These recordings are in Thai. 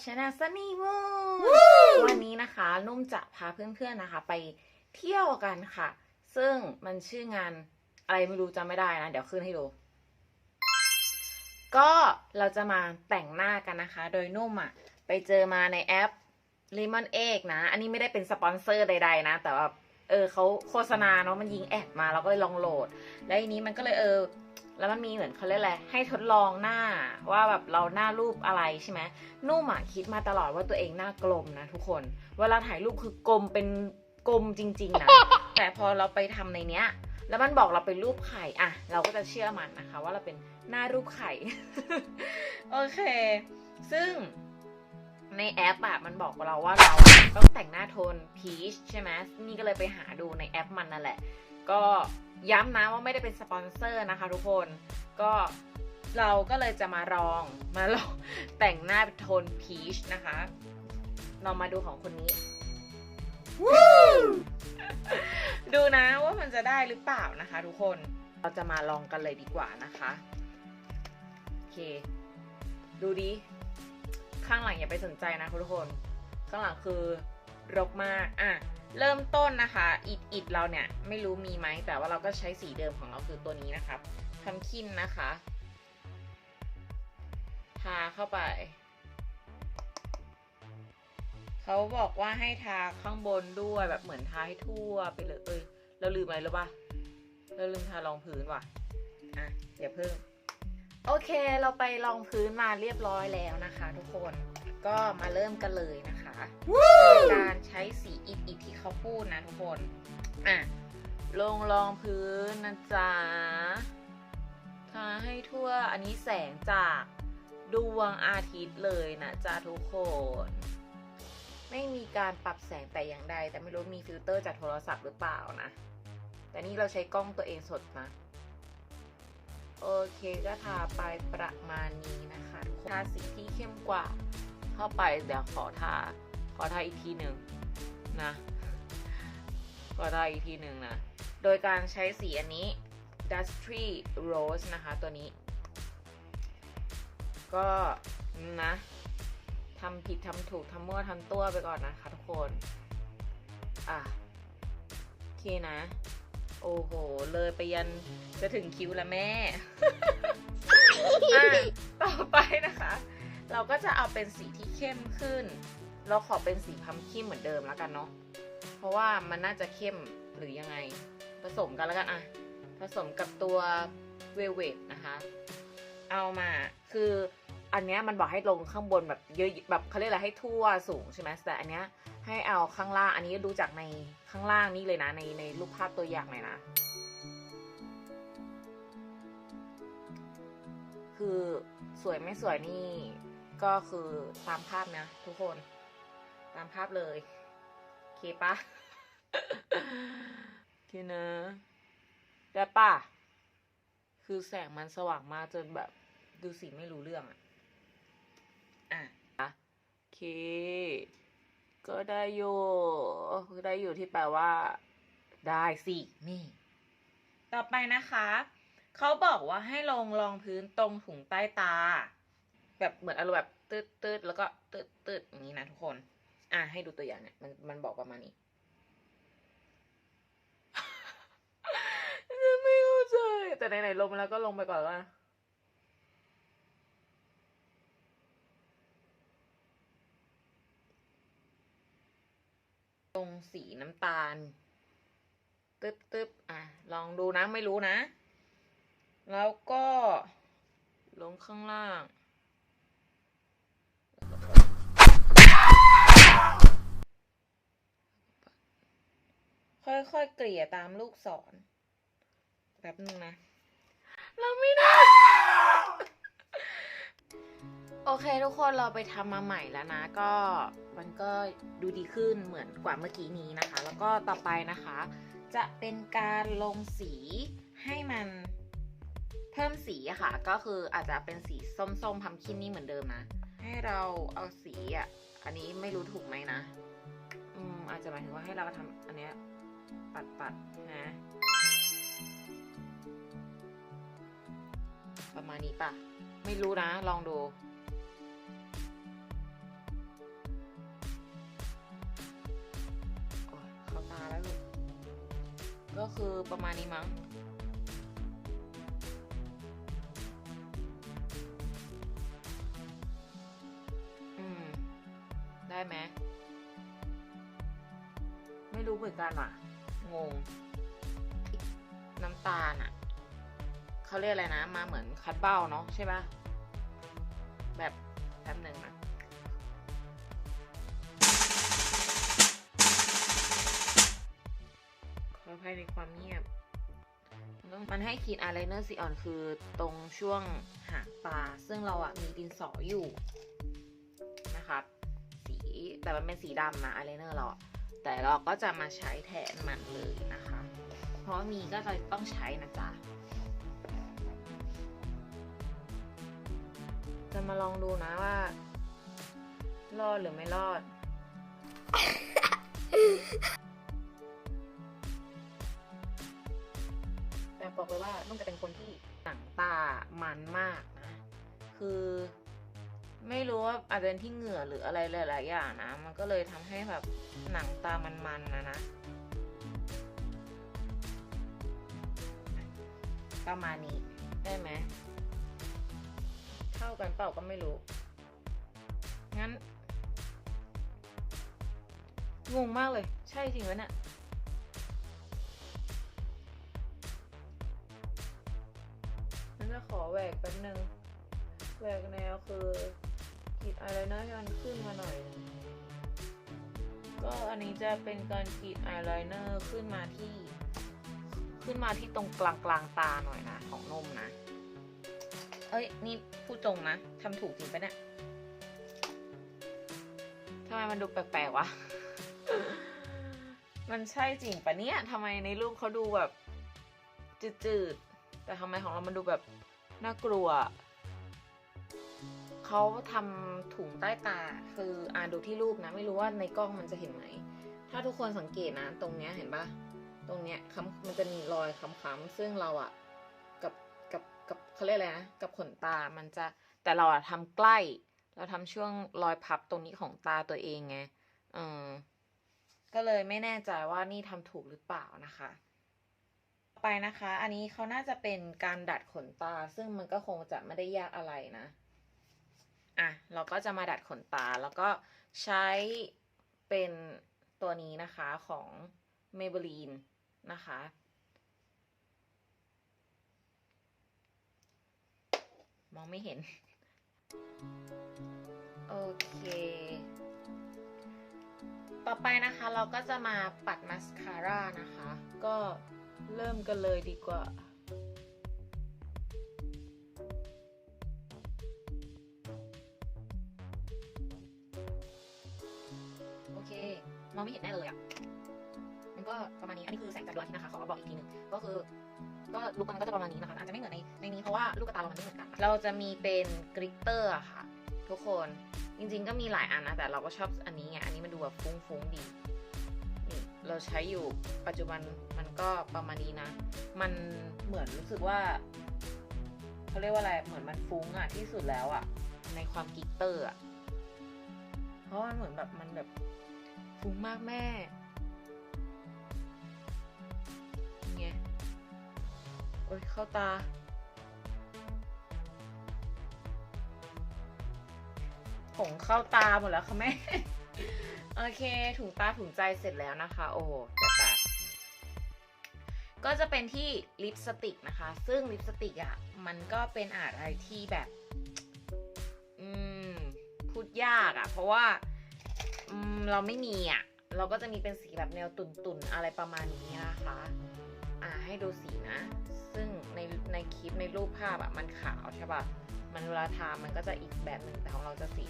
ดีค่ะมาพบกับช anel ซันนี่มูวันนี้นะคะนุ่มจะพาเพื่อนๆนะคะ ไปเที่ยวกันค่ะ ซึ่งมันชื่องานอะไรไม่รู้จำไม่ได้นะ เดี๋ยวขึ้นให้ดู ก็เราจะมาแต่งหน้ากันนะคะ โดยนุ่มอะ ไปเจอมาในแอป Lemon Egg นะ อันนี้ไม่ได้เป็นสปอนเซอร์ใดๆนะ แต่ว่าเออเขาโฆษณาเนาะมันยิงแอดมาเราก็เลยลองโหลด แล้วทีนี้มันก็เลยเออ แล้วมันมีเหมือนเขาเรียกอะไรให้ทดลองหน้าว่าแบบเราหน้ารูปอะไรใช่ไหมนุ่มอะคิดมาตลอดว่าตัวเองหน้ากลมนะทุกคน เวลาถ่ายรูปคือกลมเป็นกลมจริง ๆนะแต่พอเราไปทำในเนี้ย แล้วมันบอกเราเป็นรูปไข่อะ เราก็จะเชื่อมันนะคะ ว่าเราเป็นหน้ารูปไข่ โอเค ซึ่งในแอปอะมันบอกเราว่าเราต้องแต่งหน้าโทนพีชใช่ไหมนี่ก็เลยไปหาดูในแอปมันนั่นแหละ ก็ ย้ำนะว่าไม่ได้เป็นสปอนเซอร์นะคะทุกคนก็เราก็เลยจะมาลองมาลองแต่งหน้าเป็นโทนพีชนะคะ เรามาดูของคนนี้ ดูนะว่ามันจะได้หรือเปล่านะคะ ทุกคนเราจะมาลองกันเลยดีกว่านะคะโอเค ดูดิข้างหลังอย่าไปสนใจนะทุกคน ข้างหลังคือรกมากอะ เริ่มต้นนะคะ อิดอิดเราเนี่ยไม่รู้มีไหมแต่ว่าเราก็ใช้สีเดิมของเราคือตัวนี้นะครับทำคินนะคะทาเข้าไป เขาบอกว่าให้ทาข้างบนด้วยแบบเหมือนทาให้ทั่วไปเลยเอ้ยเราลืมอะไรหรือปะเราลืมทารองพื้นว่ะ อะอย่าเพิ่ง โอเคเราไปลองพื้นมาเรียบร้อยแล้วนะคะ ทุกคน ก็มาเริ่มกันเลยนะคะ โดยการใช้สีอิฐอิฐที่เขาพูดนะทุกคน อะ ลงรองพื้นนะจ๊ะ ทาให้ทั่ว อันนี้แสงจากดวงอาทิตย์เลยนะจ๊ะทุกคน ไม่มีการปรับแสงแต่อย่างใด แต่ไม่รู้มีฟิลเตอร์จากโทรศัพท์หรือเปล่านะ แต่นี่เราใช้กล้องตัวเองสดนะโอเคก็ทาไปประมาณนี้นะคะทุกคนทาสีที่เข้มกว่า เข้าไปเดี๋ยวขอทาข อทาอีกทีหนึ่งนะขอทาอีกทีหนึ่งนะ โดยการใช้สีอันนี้ Dusty Rose นะคะตัวนี้ ก็นะทำผิดทำถูกทำมั่วทำตัวไปก่อนนะคะทุกคน อะโอเคนะ โอ้โห เลยไปยันจะถึงคิ้วแล้วแม่ อะ ต่อไปนะคะ เราก็จะเอาเป็นสีที่เข้มขึ้น เราขอเป็นสีพัมคิมเหมือนเดิมแล้วกันเนาะ เพราะว่ามันน่าจะเข้มหรือยังไง ผสมกันแล้วกันอะผสมกับตัวเวเวทนะคะ เอามาคืออันเนี้ยมันบอกให้ลงข้างบนแบบเยอะแบบเขาเรียกอะไรให้ทั่วสูงใช่ไหมแต่อันเนี้ยให้เอาข้างล่างอันนี้ดูจากในข้างล่างนี่เลยนะในในรูปภาพตัวอย่างเลยนะ คือสวยไม่สวยนี่ก็คือตามภาพนะทุกคน ตามภาพเลยโอเคปะโอเคนะได้ปะคือแสงมันสว่างมากจนแบบ ดูสีไม่รู้เรื่องอะอะอะโอเค ก็ได้อยู่ก็ได้อยู่ที่แปลว่า ได้สินี่ ต่อไปนะคะเขาบอกว่าให้ลงรองพื้นตรงถุงใต้ตา แบบเหมือนอารมณ์แบบตืดตืดแล้วก็ตืดตืดอย่างนี้นะทุกคน อะให้ดูตัวอย่างเนี่ยมันมันบอกประมาณนี้ไม่เข้าใจแต่ไหนๆลงมาแล้วก็ลงไปก่อนว่าตรงสีน้ำตาล ตึ๊บตึ๊บอะ ลองดูนะ ไม่รู้นะ แล้วก็ลงข้างล่าง ค่อยๆ เกลี่ยตามลูกศรแป๊บนึงนะ เราไม่ได้ โอเคทุกคนเราไปทำมาใหม่แล้วนะ ก็มันก็ดูดีขึ้นเหมือนกว่าเมื่อกี้นี้นะคะ แล้วก็ต่อไปนะคะ จะเป็นการลงสีให้มันเพิ่มสีค่ะ ก็คืออาจจะเป็นสีส้มๆพัมคินนี่เหมือนเดิมนะ ให้เราเอาสีอะ อันนี้ไม่รู้ถูกไหมนะ อืมอาจจะหมายถึงว่าให้เราทำอันเนี้ย ปัดปัดนะประมาณนี้ป่ะ ไม่รู้นะ ลองดู เข้าตาแล้วลูก ก็คือประมาณนี้มั้งอืมได้ไหมไม่รู้เหมือนกันอะ ตาลอะเขาเรียกอะไรนะ มาเหมือนคัดเบ้าเนาะใช่ปะแบบแป๊บหนึ่งนะขออภัยในความเงียบ มันให้ขีดอายไลเนอร์สีอ่อนคือตรงช่วงหางตา ซึ่งเราอะมีดินสออยู่นะครับสีแต่มันเป็นสีดำนะอายไลเนอร์เราแต่เราก็จะมาใช้แทนมันเลยนะคะ ราะมีก็จะต้องใช้นะจ๊ะ จะมาลองดูนะว่า รอดหรือไม่รอด แต่บอกเลยว่านุ่มจะเป็นคนที่หนังตามันมากนะ คือไม่รู้ว่าอาจจะเป็นที่เหงื่อหรืออะไรหลายๆอย่างนะ มันก็เลยทำให้แบบหนังตามันๆนะนะ ประมาณนี้ได้ไหมเท่ากันเปล่าก็ไม่รู้ งั้น งงมากเลย ใช่จริงวะเนี่ยงั้นจะขอแหวกแป๊บนึงแหวกแนวคือกีดอายไลเนอร์ให้มันขึ้นมาหน่อย ก็อันนี้จะเป็นการกีดอายไลเนอร์ขึ้นมาที่ ขึ้นมาที่ตรงกลางกลางตาหน่อยนะ ของนมนะ เอ้ย นี่พูดตรงนะทำถูกจริงปะเนี่ยทำไมมันดูแปลกๆวะ มันใช่จริงปะเนี่ยทำไมในรูปเขาดูแบบ จืดๆ แต่ทำไมของเรามันดูแบบน่ากลัว เขาทำถุงใต้ตา คืออ่านดูที่รูปนะ ไม่รู้ว่าในกล้องมันจะเห็นไหม ถ้าทุกคนสังเกตนะ ตรงเนี้ยเห็นปะ ตรงเนี้ยค้ำมันจะมีรอยค้ำๆซึ่งเราอะกับกับกับเขาเรียกอะไรนะกับขนตามันจะแต่เราอะทำใกล้ เราทำช่วงรอยพับตรงนี้ของตาตัวเองไงเออก็เลยไม่แน่ใจว่านี่ทำถูกหรือเปล่านะคะไปนะคะ อันนี้เขาน่าจะเป็นการดัดขนตา ซึ่งมันก็คงจะไม่ได้ยากอะไรนะ อะ เราก็จะมาดัดขนตา แล้วก็ใช้เป็นตัวนี้นะคะของ Maybelline นะคะ มองไม่เห็น โอเค ต่อไปนะคะเราก็จะมาปัดมาสคาร่านะคะ ก็เริ่มกันเลยดีกว่าโอเค มองไม่เห็นแน่เลยอะ่ะ ประมาณนี้ อันนี้คือแสงจากดวงอาทิตย์นะคะ ขอบอกอีกทีหนึ่งก็คือ ก็ลุกมันก็จะประมาณนี้นะคะ อาจจะไม่เหมือนในในนี้เพราะว่าลูกตาเรามันไม่เหมือนกัน เราจะมีเป็นกริตเตอร์อะค่ะ ทุกคน จริง ๆ ก็มีหลายอันนะ แต่เราก็ชอบอันนี้ไง อันนี้มันดูแบบฟุ้งๆดีนี่เราใช้อยู่ปัจจุบันมันก็ประมาณนี้นะ มันเหมือนรู้สึกว่าเขาเรียกว่าอะไร เหมือนมันฟุ้งอะที่สุดแล้วอะในความกลิตเตอร์อะเพราะมันเหมือนแบบมันแบบฟุ้งมากแม่ อ้ยเข้าตา ผงเข้าตาหมดแล้วค่ะแม่ โอเคถุงตาถุงใจเสร็จแล้วนะคะ โอ้โหเดี๋ยวแต่ก็จะเป็นที่ลิปสติกนะคะ ซึ่งลิปสติกอะ่ะ มันก็เป็นอะไรที่แบบ อืม พูดยากอะ่ะ เพราะว่าอืมเราไม่มีอะ่ะ เราก็จะมีเป็นสีแบบแนวตุ่นๆ อะไรประมาณนี้นะคะ อ่าให้ดูสีนะ ซึ่งในในคลิปในรูปภาพอะ่ะมันขาวใช่ปะ่ะมันเวลาทามันก็จะอีกแบบหนึ่งแต่ของเราจะสี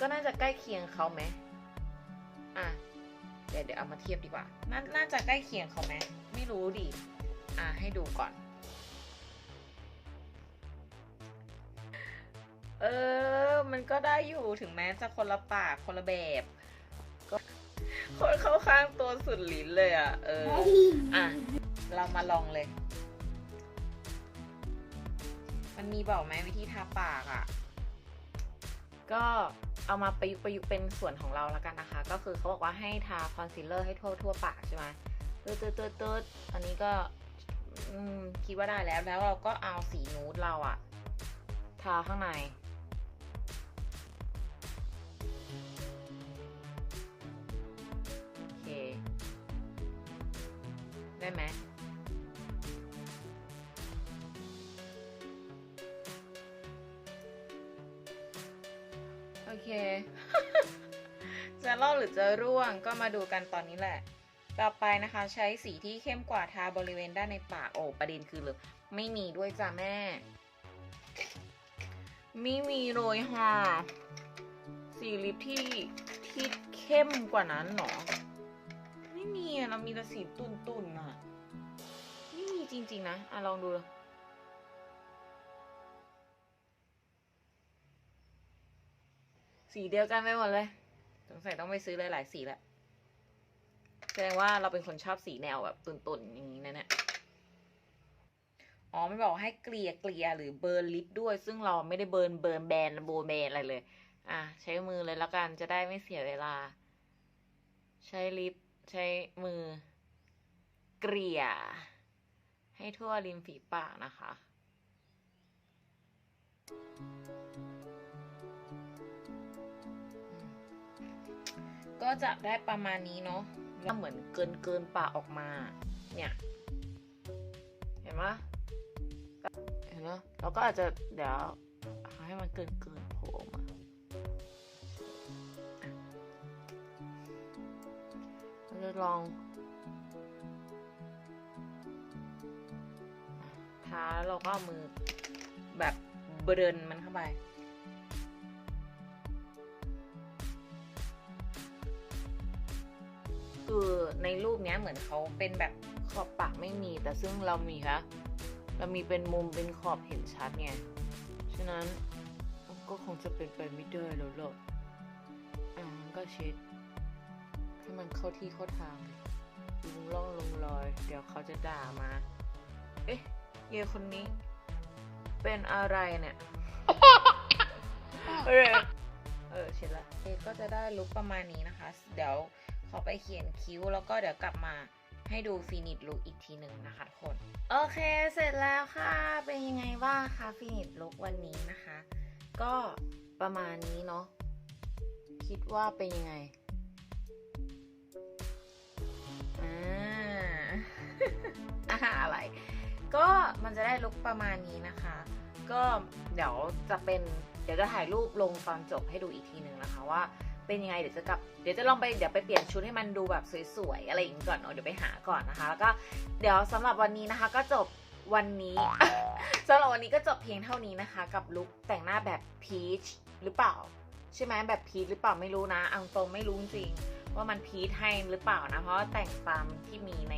ก็น่าจะใกล้เคียงเขาไหมอะเดี๋ยวเดี๋ยวเอามาเทียบดีกว่า น่าน่าจะใกล้เคียงเขาไหมไม่รู้ดิอะให้ดูก่อน เออ มันก็ได้อยู่ถึงแม้จะคนละปากคนละแบบ คนเข้าข้างตัวสุดลิ้นเลยอะ เออ อะ เรามาลองเลย มันมีบอกไหมวิธีทาปากอะ ก็เอามาประยุกต์ประยุกต์เป็นส่วนของเราแล้วกันนะคะ ก็คือเขาบอกว่าให้ทาคอนซีลเลอร์ให้ทั่วทั่วปากใช่ไหมตืดตืดตืดตืดอันนี้ก็คิดว่าได้แล้วแล้วเราก็เอาสีนูดเราอะทาข้างใน ได้ไหมโอเค จะล่อหรือจะร่วงก็มาดูกันตอนนี้แหละ ต่อไปนะคะใช้สีที่เข้มกว่าทาบริเวณด้านในปากโอ้ประเด็นคือเลยไม่มีด้วยจ้ะแม่ ไม่มีเลยค่ะ สีลิปที่ที่เข้มกว่านั้นหรอ ไม่มีอะเรามีแต่สีตุ่นๆอะไม่มีจริง ๆ นะอะลองดูสีเดียวกันไปหมดเลย สงสัยต้องไปซื้อหลายๆสีแหละ แสดงว่าเราเป็นคนชอบสีแนวแบบตุ่นๆ อย่างนี้นะเนี่ย อ๋อไม่บอกให้เกลี่ยเกลี่ยหรือเบิร์นลิปด้วย ซึ่งเราไม่ได้เบิร์นเบิร์นแบนโบแบนอะไรเลย อะ ใช้มือเลยแล้วกันจะได้ไม่เสียเวลา ใช้ลิป ใช้มือเกลี่ย ให้ทั่วริมฝีปากนะคะ ก็จะได้ประมาณนี้เนาะแล้วเหมือนเกินเกินปากออกมา เนี่ย เห็นไหมเห็นไหมเราก็อาจจะเดี๋ยวให้มันเกินเกิน ลองทาแล้วเราก็เอามือแบบเบรนมันเข้าไป คือในรูปเนี้ยเหมือนเขาเป็นแบบขอบปากไม่มี แต่ซึ่งเรามีคะเรามีเป็นมุมเป็นขอบเห็นชัดไง ฉะนั้นก็คงจะเป็นไปไม่ได้แล้วหรอกอ่างั้นก็เช็ด ให้มันเข้าที่เข้าทางลงร่องลงรอย เดี๋ยวเขาจะด่ามา เอ๊ะเยคนนี้ เป็นอะไรเนี่ยเออเออเช็ดละเอก็จะได้ลุคประมาณนี้นะคะ เดี๋ยวขอไปเขียนคิ้วแล้วก็เดี๋ยวกลับมาให้ดูฟินิชลุคอีกทีหนึ่งนะคะทุกคน โอเคเสร็จแล้วค่ะ เป็นยังไงบ้างคะฟินิชลุควันนี้นะคะ ก็ประมาณนี้เนาะคิดว่าเป็นยังไง ก็มันจะได้ลุคประมาณนี้นะคะ ก็เดี๋ยวจะเป็นเดี๋ยวจะถ่ายรูปลงตอนจบให้ดูอีกทีหนึ่งนะคะว่าเป็นยังไงเดี๋ยวจะกลับเดี๋ยวจะลองไปเดี๋ยวไปเปลี่ยนชุดให้มันดูแบบสวยๆอะไรอย่างนี้ก่อนเนาะเดี๋ยวไปหาก่อนนะคะ แล้วก็เดี๋ยวสำหรับวันนี้นะคะ ก็จบวันนี้สำหรับวันนี้ก็จบเพียงเท่านี้นะคะ กับลุคแต่งหน้าแบบพีชหรือเปล่าใช่ไหมแบบพีชหรือเปล่าไม่รู้นะอังตรงไม่รู้จริงว่ามันพีชให้หรือเปล่านะเพราะแต่งตามที่มีใน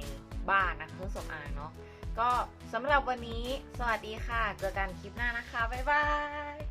บ้านนะเครื่องสำอางเนาะ ก็สำหรับวันนี้ สวัสดีค่ะ เจอกันคลิปหน้านะคะ บ๊ายบาย